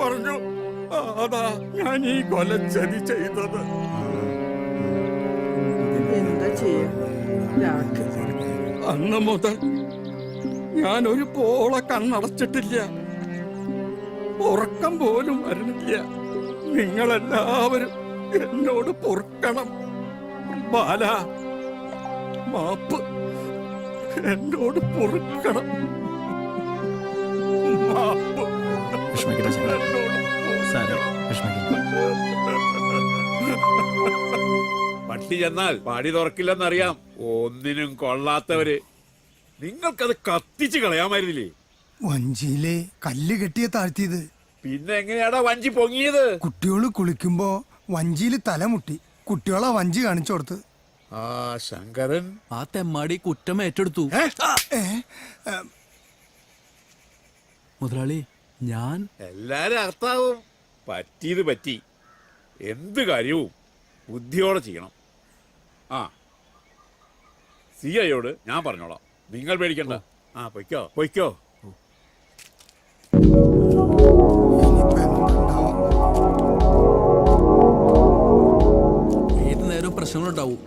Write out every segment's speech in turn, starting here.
പറഞ്ഞു. അതാ ഞാൻ ഈ കൊലച്ചതി ചെയ്തത്. അന്ന് മുതൽ ഞാൻ ഒരു പോള കണ്ണടച്ചിട്ടില്ല. ഉറക്കം പോലും വരുന്നില്ല. നിങ്ങളെല്ലാവരും എന്നോട് പൊറുക്കണം. ബാല മാപ്പ് എന്നോട് പൊറുക്കണം. മാപ്പ് വിഷമിക്കണ്ട ചേട്ടാ. സാറ് വിഷമിക്കണ്ട. പട്ടി ചെന്നാൽ പാടി തുറക്കില്ലെന്നറിയാം. ഒന്നിനും കൊള്ളാത്തവര്. നിങ്ങൾക്കത് കത്തിച്ച് കളയാമായിരുന്നില്ലേ വഞ്ചിയിലെ കല്ല് കെട്ടിയ താഴ്ത്തിയത്. പിന്നെ എങ്ങനെയാടാ വഞ്ചി പൊങ്ങിയത്? കുട്ടികൾ കുളിക്കുമ്പോ വഞ്ചിയിൽ തലമുട്ടി. കുട്ടികളെ വഞ്ചി കാണിച്ചു കൊടുത്ത്. ആ ശങ്കരൻ. ആ തെമ്മാടി കുറ്റം ഏറ്റെടുത്തു. ഏ? മുതലാളി ഞാൻ? എല്ലാരും അർത്ഥാവും. പറ്റിയത് പറ്റി. എന്ത് കാര്യവും ബുദ്ധിയോടെ ചെയ്യണം. ആ. സി ഐയോട് ഞാൻ പറഞ്ഞോളാം. നിങ്ങൾ പേടിക്കണ്ട. ആ പൊയ്ക്കോ പൊയ്ക്കോ. ഏത് നേരവും പ്രശ്നങ്ങളുണ്ടാവും.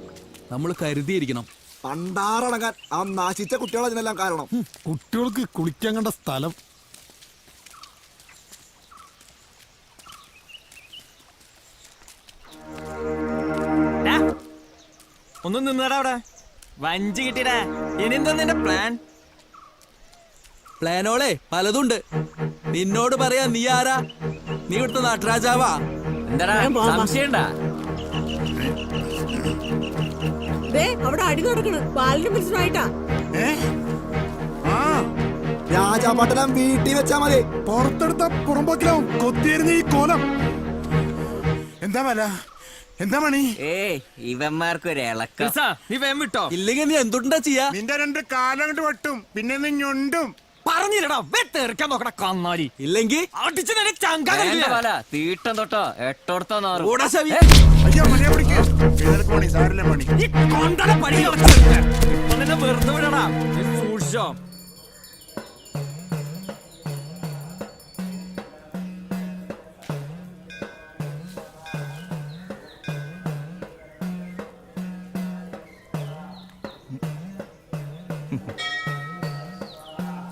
നമ്മൾ കരുതിയിരിക്കണം. പണ്ടാറടങ്ങാൻ ആ നാശിച്ച കുട്ടികളെ അതിനെല്ലാം കാരണം. കുട്ടികൾക്ക് കുളിക്കാൻ കണ്ട സ്ഥലം. ഒന്ന് നിന്നടാ അവിടെ. വഞ്ചി കിട്ടിടാ ഇനി എന്താ നിന്റെ പ്ലാൻ പ്ലാനോളെ പലതുണ്ട്. നിന്നോട് പറയാ നീ ആരാ? നീ ഇവിടുത്തെ നാട്ടുരാജാവാ. എന്താടാ സംശയണ്ടാ? അവിടെ അടി നടക്കണ്. ബാലിന് പ്രശ്നമായിട്ടാ രാജാപട്ടണം വീട്ടിൽ വെച്ചാ മതി. പുറത്തെടുത്ത പുറമ്പോക്കിലാവും കൊത്തിയിരുന്ന ഈ കോലം. എന്താ വല? എന്താ മണി? ഏയ് ഇവന്മാർക്കൊരു ഇളക്കം. നീ വേം വിട്ടോ ഇല്ലെങ്കിൽ നീ എന്തുണ്ടാ ചെയ്യാ? നിന്റെ രണ്ട് കാലം കൊണ്ട് വെട്ടും പിന്നെ നീ ഞൊണ്ടും. പറഞ്ഞില്ലടാ കന്നാലി ഇല്ലെങ്കിൽ അടിച്ചു നിന്നെ ചങ്കാ തീട്ടം തൊട്ടോ എട്ടോടത്തോ നാറും. ഓടാ ശവി.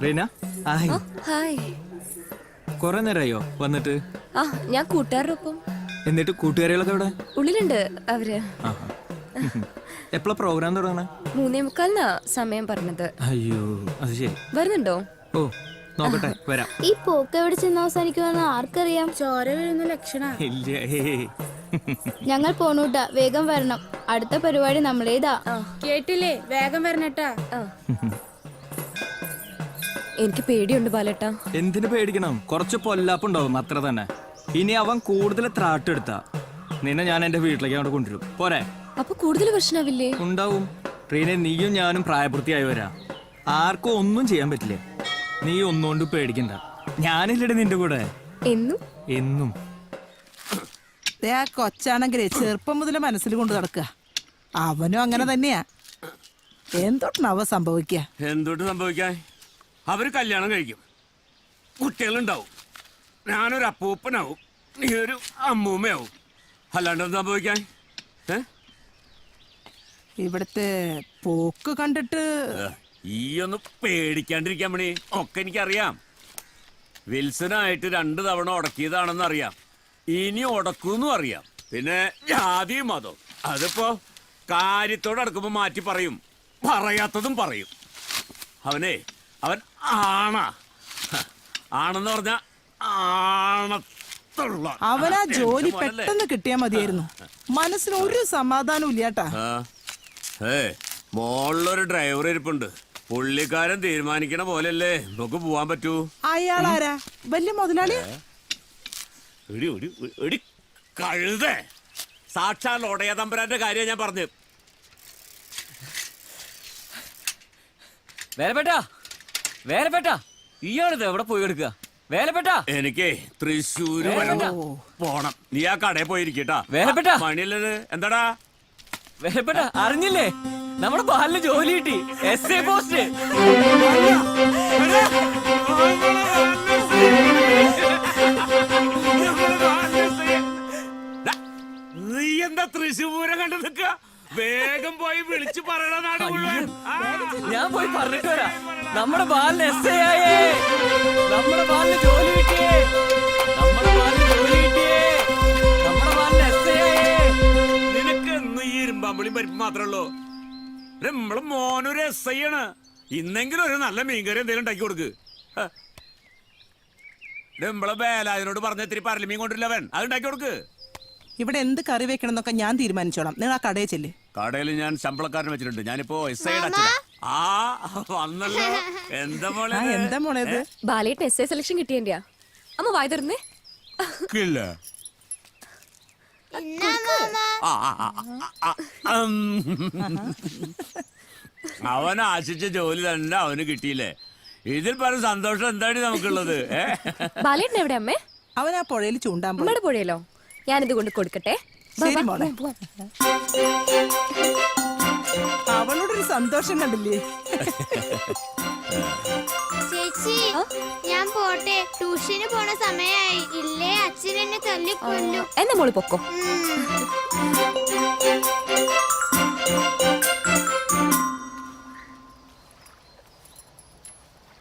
റീന. ഹായ്. കൊറേ നേരമായോ വന്നിട്ട്? ആ ഞാൻ കൂട്ടുകാരുടെ ഒപ്പം എന്നിട്ട് കൂട്ടുകാരികളൊക്കെ ഇവിടെ ഉള്ളിലുണ്ട് അവർ. എപ്പോഴാ പ്രോഗ്രാം തുടങ്ങണേ? മൂന്നേ മുക്കാലിനാ സമയം പറഞ്ഞത്. അയ്യോ അത് ശരി. വരുന്നുണ്ടോ? ഓ നോക്കട്ടെ വരാം. ഈ പോക്ക് എവിടെ ചെന്ന് അവസാനിക്കുമെന്ന് ആർക്കറിയാം? ചോര വീഴുന്ന ലക്ഷണ. ഇല്ല. ഞങ്ങൾ പോണൂട്ടാ വേഗം വരണം. അടുത്ത പരിപാടി നമ്മളേതാ. കേട്ടില്ലേ? വേഗം വരണട്ടാ. ആ. എനിക്ക് പേടിയുണ്ട് ബാലേട്ടാ. എന്തിനു പേടിക്കണം? കുറച്ച് പൊല്ലാപ്പുണ്ടാവും അത്ര തന്നെ. ഇനി അവൻ കൂടുതൽ ത്രാട്ടെടുത്ത നിന്നെ ഞാൻ എന്റെ വീട്ടിലേക്ക് അവിടെ കൊണ്ടുവരും. പോരെ. അപ്പൊ കൂടുതൽ പ്രശ്നമാവില്ലേ ഉണ്ടാവും. ട്രെയിനെ നീയും ഞാനും പ്രായപൂർത്തിയായവരാ ആർക്കും ഒന്നും ചെയ്യാൻ പറ്റില്ല. നീ ഒന്നുകൊണ്ട് പേടിക്കണ്ട. ഞാനില്ലടി നിന്റെ കൂടെ. എന്നും? എന്നും. ദേ ആ കൊച്ചാണെങ്കിലേ ചെറുപ്പം മുതൽ മനസ്സിൽ കൊണ്ട് നടക്കുക. അവനും അങ്ങനെ തന്നെയാ. എന്തൊട്ടാവ സംഭവിക്കുക? എന്തോട്ട് സംഭവിക്കാൻ? അവർ കല്യാണം കഴിക്കും. കുട്ടികളുണ്ടാവും. ഞാനൊരു അപ്പൂപ്പനാവും. നീ ഒരു അമ്മൂമ്മയാവും. അല്ലാണ്ട് എന്താ സംഭവിക്കാൻ? ഇവിടത്തെ പോക്ക് കണ്ടിട്ട് ഈ ഒന്ന് പേടിക്കാണ്ടിരിക്കാൻ മണി. ഒക്കെ എനിക്കറിയാം. വിൽസനായിട്ട് രണ്ട് തവണ ഉടക്കിയതാണെന്ന് അറിയാം. ഇനി ഉടക്കൂന്നും അറിയാം. പിന്നെ ജാതിയും അതോ. അതിപ്പോ കാര്യത്തോട് അടുക്കുമ്പോ മാറ്റി പറയും. പറയാത്തതും പറയും. അവനെ അവൻ ആണാ. ആണെന്ന് പറഞ്ഞ ആണത്തുള്ള അവനാ ജോലി പെട്ടെന്ന് കിട്ടിയാ മതിയായിരുന്നു. മനസ്സിന് ഒരു സമാധാനം ഇല്ലാട്ടാ. ഏ മോളിലൊരു ഡ്രൈവർ ഇരിപ്പുണ്ട്. പുള്ളിക്കാരൻ തീരുമാനിക്കണ പോലെയല്ലേ. നമുക്ക് പോവാൻ പറ്റൂ. അയാൾ ആരാ വലിയ മുതലാളി? എടി എടി എടി കഴുതേ. സാക്ഷാൽ ഒടയ തമ്പുരാന്റെ കാര്യം ഞാൻ പറഞ്ഞു. വേറെ വേലപ്പെട്ട എനിക്ക് തൃശ്ശൂര് പോണം. നീ ആ കടയിൽ പോയിരിക്കട്ടാ. മണിയല്ലത് എന്താടാ? വേലപ്പെട്ട അറിഞ്ഞില്ലേ? നമ്മുടെ ബാലിന് ജോലി കിട്ടി. S A post. നീ എന്താ തൃശ്ശൂരം കണ്ടത് വേഗം പോയി വിളിച്ചു പറയണ നാട് മുഴുവൻ. ആ. ഞാൻ പോയി പറഞ്ഞിട്ട് വരാം. നമ്മുടെ ബാലിന് എസ് ഐ ആയേ. നമ്മുടെ ബാലിന് ജോലി കിട്ടിയേ. നമ്മുടെ ബാലിന് ജോലി കിട്ടിയേ. നമ്മുടെ ബാലിന് എസ് ഐ ആയേ. നിനക്ക് എന്നും ഈ ഇരുമ്പാമ്പുളി പരിപ്പ് മാത്രമേ ഉള്ളൂ. ഇത് നമ്മളെ മോനൊരു എസ് ഐ ആണ്. ഇന്നെങ്കിലും ഒരു നല്ല മീൻകറി എന്തെങ്കിലും ഉണ്ടാക്കി കൊടുക്ക്. നമ്മളെ ബേലാതിനോട് പറഞ്ഞ ഇത്തിരി പരലിമീൻ കൊണ്ടില്ലവൻ അത് ഉണ്ടാക്കി കൊടുക്ക്. ഇവിടെ എന്ത് കറി വെക്കണം എന്നൊക്കെ ഞാൻ തീരുമാനിച്ചോളാം. നിങ്ങൾ ആ കടയിൽ ചെല്ലേ. കടയിൽ ഞാൻ ശമ്പളക്കാരൻ വെച്ചിട്ടുണ്ട്. ഞാനിപ്പോ എസ് ഐയുടെ അച്ഛനാ. ആ വന്നല്ലോ. എന്താ മോളെ എന്താ മോളെ ഇത്? ബാലേട്ടൻ എസ് എ സെലക്ഷൻ കിട്ടിയാ അമ്മ വായി തരുന്നേ ഇല്ല ആ, ആ, ആ, ആ, ആ, ഉം. അവൻ ആശിച്ച ജോലി തന്നെ അവന് കിട്ടിയില്ലേ? ഇതിൽ പല സന്തോഷം എന്താണ് നമുക്കുള്ളത്? ബാലേട്ടൻ എവിടെ അമ്മേ? അവൻ ആ പുഴയിൽ ചൂണ്ടാൻ പുഴയിലോ? ഞാനിത് കൊണ്ട് കൊടുക്കട്ടെ. ശരി മോളെ. അവളോടൊരു സന്തോഷം കണ്ടില്ലേ? ചേച്ചി ഞാൻ പോട്ടെ. ട്യൂഷന് പോണ സമയായി. ഇല്ലേ? അച്ഛൻ എന്നെ തല്ലിക്കൊല്ലു. എന്നെ മോൾ പൊക്കോ?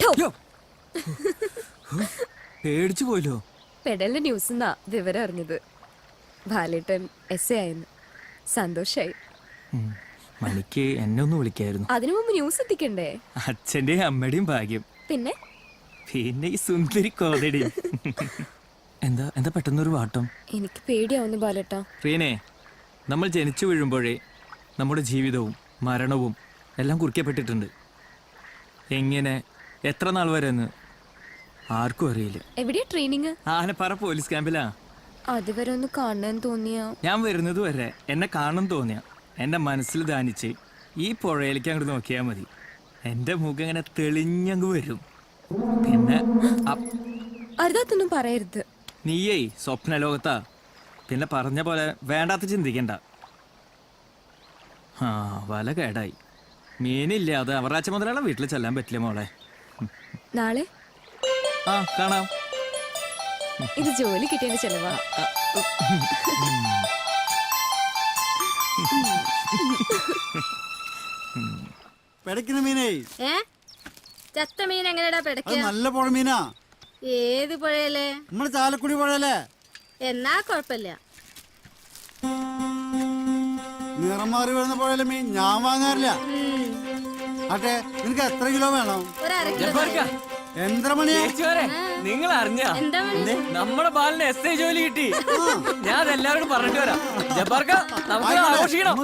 ഠോ. പേടിച്ചു പോയല്ലോ. പെടലിന്റെ ന്യൂസ് എന്നാ വിവരം അറിഞ്ഞത്. ബാലേട്ടൻ എസ് എ ആയിരുന്നു. സന്തോഷായി. മണിക്ക് എന്നെ ഒന്ന് വിളിക്കായിരുന്നു. അതിനു മുമ്പ് ന്യൂസ് എത്തിക്കണ്ടേ? അച്ഛന്റെയും അമ്മയുടെയും ഭാഗ്യം. പിന്നെ? പിന്നെ ഈ സുന്ദരി കോതടി എന്താ എന്താ പെട്ടെന്നൊരു വാട്ടം? എനിക്ക് പേടിയാവുന്നു ബാലേട്ടാ. റീനെ നമ്മൾ ജനിച്ചു വീഴുമ്പോഴേ നമ്മുടെ ജീവിതവും മരണവും എല്ലാം കുറിക്കപ്പെട്ടിട്ടുണ്ട്. എങ്ങനെ എത്ര നാൾ വരെ എന്ന് ആർക്കും അറിയില്ല. എവിടെയാ ട്രെയിനിങ് ആനപ്പാറ പോലീസ് ക്യാമ്പിലാ. അതുവരെ ഒന്ന് കാണാൻ തോന്നിയ. ഞാൻ വരുന്നത് വരെ എന്നെ കാണാൻ തോന്നിയ. എന്റെ മനസ്സിൽ ധാനിച്ച് ഈ പുഴയിലേക്ക് അങ്ങോട്ട് നോക്കിയാൽ മതി. എന്റെ മുഖം ഇങ്ങനെ തെളിഞ്ഞങ്ങ് വരും. പിന്നെ അരുതാത്തൊന്നും പറയരുത്. നീയേ സ്വപ്ന ലോകത്താ പിന്നെ പറഞ്ഞ പോലെ വേണ്ടാത്ത ചിന്തിക്കണ്ട. ആ വല കേടായി. മീനില്ല അത് അവറാച്ച മുതലാളെ വീട്ടിൽ ചെല്ലാൻ പറ്റില്ല മോളെ. നാളെ? ആ കാണാം. ഇത് ജോലി കിട്ടിയതിന്റെ ചെലവാ. പിടയ്ക്കുന്ന മീനേ. ഏ? ചത്ത മീൻ എങ്ങനെയാ അത് പിടയ്ക്ക നല്ല പുഴ മീനാ. ഏത് പുഴയല്ലേ നമ്മൾ ചാലക്കുടി പുഴയല്ലേ? എന്നാ കൊഴപ്പില്ല. നിറം മാറി വരുന്ന പുഴയിലെ മീൻ ഞാൻ വാങ്ങാറില്ല. അട്ടെ നിനക്ക് എത്ര കിലോ വേണം? ഒരു അര കിലോ നിങ്ങൾ അറിഞ്ഞ നമ്മുടെ ബാലിന് എസ് ഐ ജോലി കിട്ടി. ഞാൻ എല്ലാവരോടും പറഞ്ഞിട്ട് വരാം. ജബ്ബാർക്ക നമുക്ക് ആഘോഷിക്കണം.